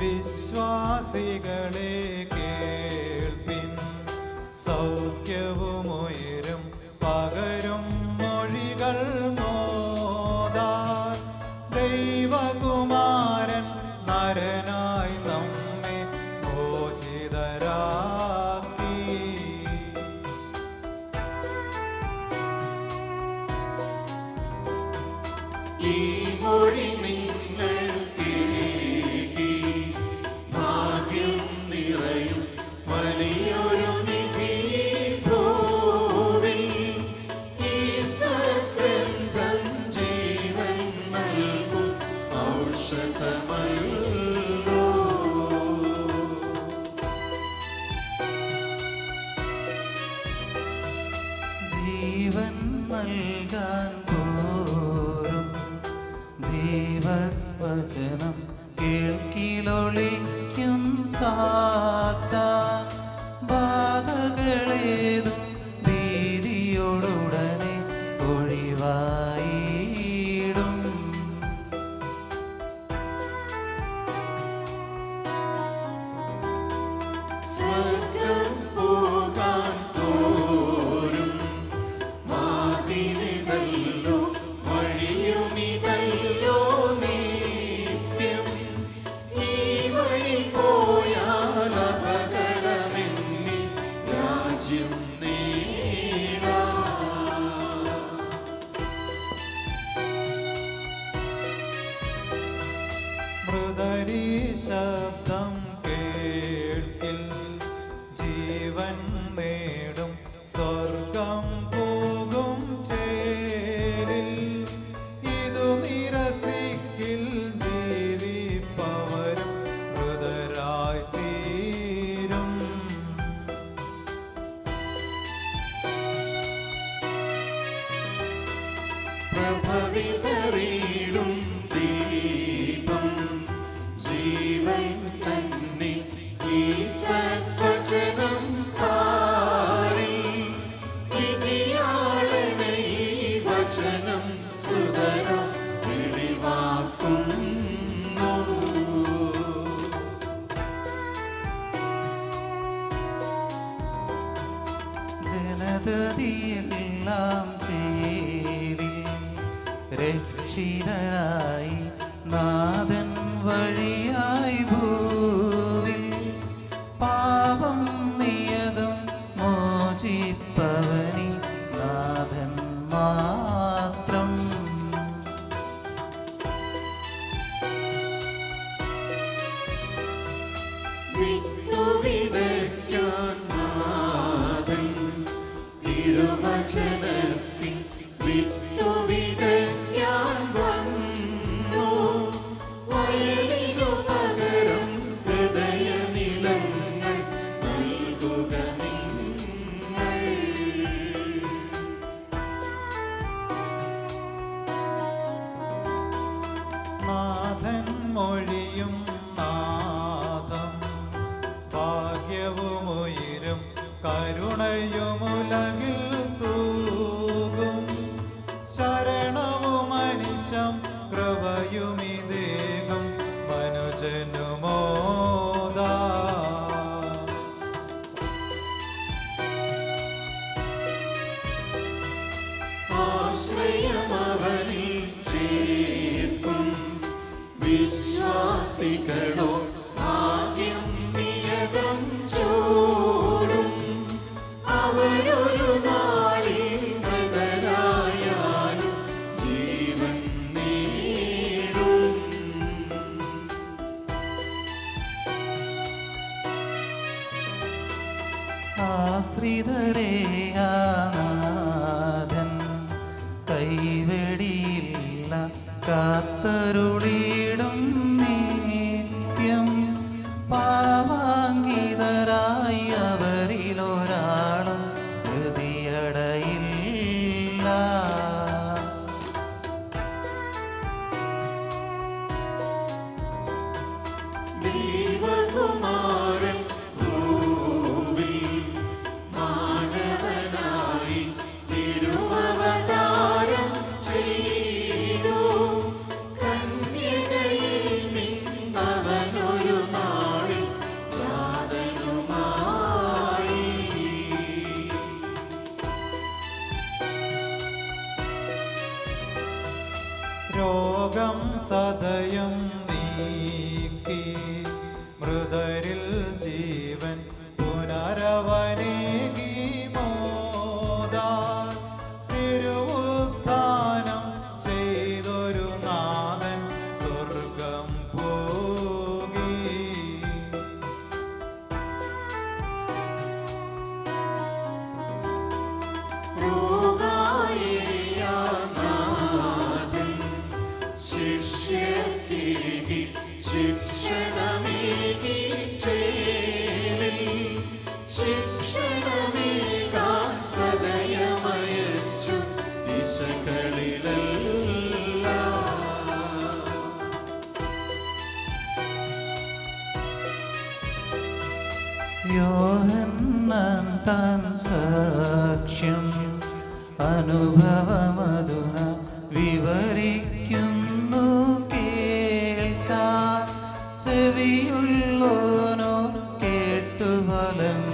വിശ്വാസികളെ കേൾപ്പിൻ. സൗഖ്യവും ഉയരും പകരും മൊഴികൾ മോദാർ ദൈവകുമാരൻ നരനായി നമ്മെ മോചിതരാക്കി ജീവൻ വചനം കേൾക്കിലൊളിക്കും സാത്ത മൃദരീ ശബ്ദം കേൾക്കിൽ ജീവൻ നേടും. സ്വർഗം പോകും ചേരിൽ. ഇതു നിരസിക്കിൽ ജീവിപ്പവരും മൃതരായി തീരും. പ്രഭവിതറിയിടും ജനതതിയെല്ലാം ചേരിൽ രക്ഷിതരായി നാഥൻ വഴിയായി ഭൂവിൽ പാപം നിയതും മോചിപ്പവനി നാഥൻ മാത്രം. വിത്തുവിതയ്ക്കാൻ മൊഴിയും നാഥം ഭാഗ്യവുമുയരും കരുണയുമുലകിൽ തൂകും. ശരണവുമനിശം കൃപയുമിദേകം മനുജനുമോ ദേഹം വിശ്വാസികളോ ആദ്യം നിയതം ചൂടും. അവരൊരു നാളിൽ മൃതരായാലും ജീവൻ നേടും. ആശ്രിതരേ ആനാഥൻ കൈവെടിയില്ല കാത്തരുളിടും ഹൃതിയടയില്ല സദയം നീക്കി മൃതരിൽ യോഹന്നാൻ താൻ സാക്ഷ്യം അനുഭവമധുന വിവരിക്കുന്നു കേൾക്കാൻ. ചെവിയുള്ളോനോ നൽകിയിട